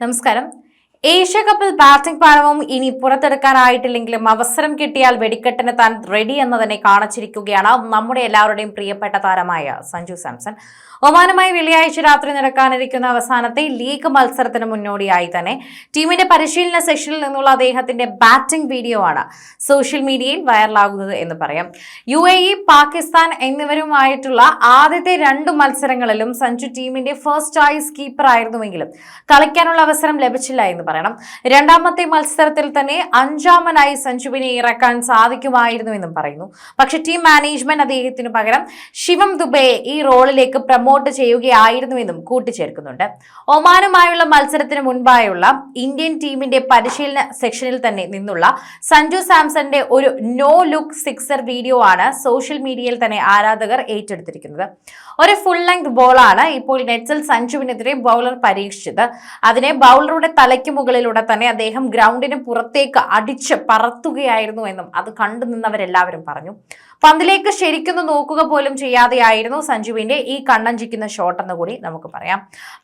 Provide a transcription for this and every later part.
നമസ്കാരം. ഏഷ്യ കപ്പിൽ ബാറ്റിംഗ് പാഴവും ഇനി പുറത്തെടുക്കാനായിട്ടില്ലെങ്കിലും അവസരം കിട്ടിയാൽ വെടിക്കെട്ടിന് താൻ റെഡി എന്നതിനെ കാണിച്ചിരിക്കുകയാണ് നമ്മുടെ എല്ലാവരുടെയും പ്രിയപ്പെട്ട താരമായ സഞ്ജു സാംസൺ. ഒമാനുമായി വെള്ളിയാഴ്ച രാത്രി നടക്കാനിരിക്കുന്ന അവസാനത്തെ ലീഗ് മത്സരത്തിന് മുന്നോടിയായി തന്നെ. ടീമിന്റെ പരിശീലന സെഷനിൽ നിന്നുള്ള അദ്ദേഹത്തിന്റെ ബാറ്റിംഗ് വീഡിയോ ആണ് സോഷ്യൽ മീഡിയയിൽ വൈറലാകുന്നത് എന്ന് പറയാം. യു എ ഇ പാകിസ്ഥാൻ എന്നിവരുമായിട്ടുള്ള ആദ്യത്തെ രണ്ട് മത്സരങ്ങളിലും സഞ്ജു ടീമിന്റെ ഫസ്റ്റ് ചോയ്സ് കീപ്പർ ആയിരുന്നുവെങ്കിലും കളിക്കാനുള്ള അവസരം ലഭിച്ചില്ല എന്ന് പറയണം. രണ്ടാമത്തെ മത്സരത്തിൽ തന്നെ അഞ്ചാമനായി സഞ്ജുവിനെ ഇറക്കാൻ സാധിക്കുമായിരുന്നു എന്നും പറയുന്നു. പക്ഷെ ടീം മാനേജ്മെന്റ് അദ്ദേഹത്തിന് പകരം ശിവം ദുബയെ ഈ റോളിലേക്ക് പ്രമോട്ട് ചെയ്യുകയായിരുന്നു എന്നും കൂട്ടിച്ചേർക്കുന്നുണ്ട്. ഒമാനുമായുള്ള മത്സരത്തിന് മുൻപായുള്ള ഇന്ത്യൻ ടീമിന്റെ പരിശീലന സെക്ഷനിൽ തന്നെ നിന്നുള്ള സഞ്ജു സാംസന്റെ ഒരു നോ ലുക്ക് സിക്സർ വീഡിയോ ആണ് സോഷ്യൽ മീഡിയയിൽ തന്നെ ആരാധകർ ഏറ്റെടുത്തിരിക്കുന്നത്. ഒരു ഫുൾ ലെങ്ത് ബോളാണ് ഇപ്പോൾ നെറ്റ്സിൽ സഞ്ജുവിനെതിരെ ബൗളർ പരീക്ഷിച്ചത്. അതിനെ ബൗളറുടെ തലയ്ക്ക് മുകളിലൂടെ തന്നെ അദ്ദേഹം ഗ്രൗണ്ടിന് പുറത്തേക്ക് അടിച്ച് പറത്തുകയായിരുന്നു എന്നും അത് കണ്ടു നിന്നവരെല്ലാവരും പറഞ്ഞു. പന്തിലേക്ക് ശരിക്കൊന്ന് നോക്കുക പോലും ചെയ്യാതെയായിരുന്നു സഞ്ജുവിന്റെ ഈ കണ്ണഞ്ചിക്കുന്ന ഷോട്ട് എന്ന് കൂടി നമുക്ക് പറയാം.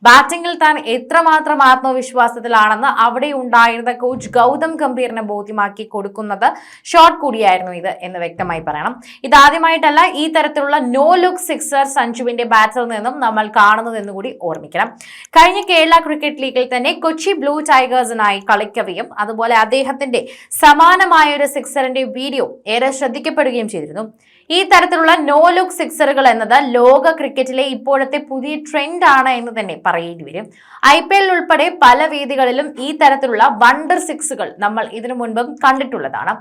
ബാറ്റിംഗിൽ താൻ എത്രമാത്രം ആത്മവിശ്വാസത്തിലാണെന്ന് അവിടെ ഉണ്ടായിരുന്ന കോച്ച് ഗൗതം ഗംഭീറിനെ ബോധ്യമാക്കി കൊടുക്കുന്നത് ഷോട്ട് കൂടിയായിരുന്നു ഇത് എന്ന് വ്യക്തമായി പറയണം. ഇതാദ്യമായിട്ടല്ല ഈ തരത്തിലുള്ള നോ ലുക്ക് സിക്സർ സഞ്ജുവിന്റെ ബാറ്റിൽ നിന്നും നമ്മൾ കാണുന്നതെന്ന് കൂടി ഓർമ്മിക്കണം. കഴിഞ്ഞ കേരള ക്രിക്കറ്റ് ലീഗിൽ തന്നെ കൊച്ചി ബ്ലൂ ടൈഗേഴ്സിനായി കളിക്കുകയും അതുപോലെ അദ്ദേഹത്തിന്റെ സമാനമായ ഒരു സിക്സറിന്റെ വീഡിയോ ഏറെ ശ്രദ്ധിക്കപ്പെടുകയും ചെയ്തിരുന്നു. ഈ തരത്തിലുള്ള നോ ലുക്ക് സിക്സറുകൾ എന്നത് ലോക ക്രിക്കറ്റിലെ ഇപ്പോഴത്തെ പുതിയ ട്രെൻഡ് ആണ് എന്ന് തന്നെ പറയേണ്ടി വരും. ഐ പി എൽ ഉൾപ്പെടെ പല വേദികളിലും ഈ തരത്തിലുള്ള വണ്ടർ സിക്സുകൾ നമ്മൾ ഇതിനു മുൻപും കണ്ടിട്ടുള്ളതാണ്.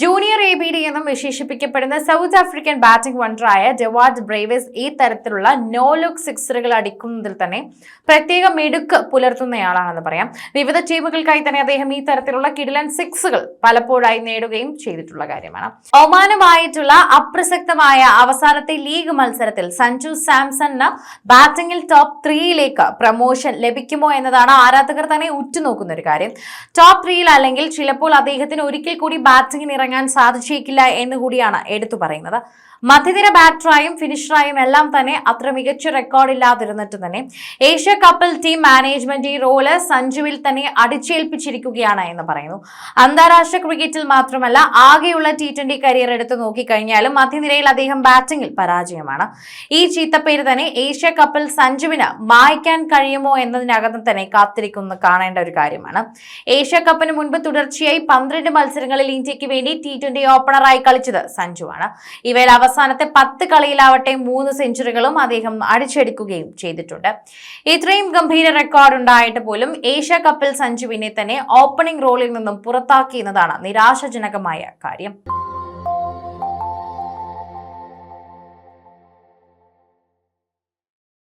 ജൂനിയർ എ ബി ഡി എന്നും വിശേഷിപ്പിക്കപ്പെടുന്ന സൗത്ത് ആഫ്രിക്കൻ ബാറ്റിംഗ് വണ്ടറായ ജവാദ് ബ്രേവേസ് ഈ തരത്തിലുള്ള നോ ലുക്ക് സിക്സറുകൾ അടിക്കുന്നതിൽ തന്നെ പ്രത്യേക മിടുക്ക് പുലർത്തുന്നയാളാണെന്ന് പറയാം. വിവിധ ടീമുകൾക്കായി തന്നെ അദ്ദേഹം ഈ തരത്തിലുള്ള കിടിലൻ സിക്സുകൾ പലപ്പോഴായി നേടുകയും ചെയ്തിട്ടുള്ള കാര്യമാണ്. ഒമാനുമായിട്ടുള്ള അപ്രസക്തമായ അവസാനത്തെ ലീഗ് മത്സരത്തിൽ സഞ്ജു സാംസണിന് ബാറ്റിംഗിൽ ടോപ്പ് ത്രീയിലേക്ക് പ്രമോഷൻ ലഭിക്കുമോ എന്നതാണ് ആരാധകർ തന്നെ ഉറ്റുനോക്കുന്ന ഒരു കാര്യം. ടോപ്പ് ത്രീയിൽ അല്ലെങ്കിൽ ചിലപ്പോൾ അദ്ദേഹത്തിന് ഒരിക്കൽ കൂടി ബാറ്റിംഗിന് ഇറങ്ങാൻ സാധിച്ചേക്കില്ല എന്ന് കൂടിയാണ് എടുത്തു പറയുന്നത്. മധ്യനിര ബാറ്ററായും ഫിനിഷറായും എല്ലാം തന്നെ അത്ര മികച്ച റെക്കോർഡ് ഇല്ലാതിരുന്നിട്ട് തന്നെ ഏഷ്യ കപ്പിൽ ടീം മാനേജ്മെന്റ് ഈ റോൾ സഞ്ജുവിൽ തന്നെ അടിച്ചേൽപ്പിച്ചിരിക്കുകയാണ് എന്ന് പറയുന്നു. അന്താരാഷ്ട്ര ക്രിക്കറ്റിൽ മാത്രമല്ല ആകെയുള്ള ടി ട്വന്റി കരിയർ എടുത്ത് നോക്കിക്കഴിഞ്ഞാലും മധ്യനിരയിൽ അദ്ദേഹം ബാറ്റിംഗിൽ പരാജയമാണ്. ഈ ചീത്തപ്പേര് തന്നെ ഏഷ്യ കപ്പിൽ സഞ്ജുവിന് മായ്ക്കാൻ കഴിയുമോ എന്നതിനകത്ത് തന്നെ കാത്തിരിക്കുന്ന കാണേണ്ട ഒരു കാര്യമാണ്. ഏഷ്യ കപ്പിന് മുൻപ് തുടർച്ചയായി പന്ത്രണ്ട് മത്സരങ്ങളിൽ ഇന്ത്യയ്ക്ക് വേണ്ടി ടി ട്വന്റി ഓപ്പണറായി കളിച്ചത് സഞ്ജുവാണ്. ഇവയിൽ അവസാനത്തെ പത്ത് കളിയിലാവട്ടെ മൂന്ന് സെഞ്ചുറികളും അദ്ദേഹം അടിച്ചെടുക്കുകയും ചെയ്തിട്ടുണ്ട്. ഇത്രയും ഗംഭീര റെക്കോർഡ് ഉണ്ടായിട്ട് പോലും ഏഷ്യ കപ്പിൽ സഞ്ജുവിനെ തന്നെ ഓപ്പണിംഗ് റോളിൽ നിന്നും പുറത്താക്കിയെന്നതാണ് നിരാശാജനകമായ കാര്യം.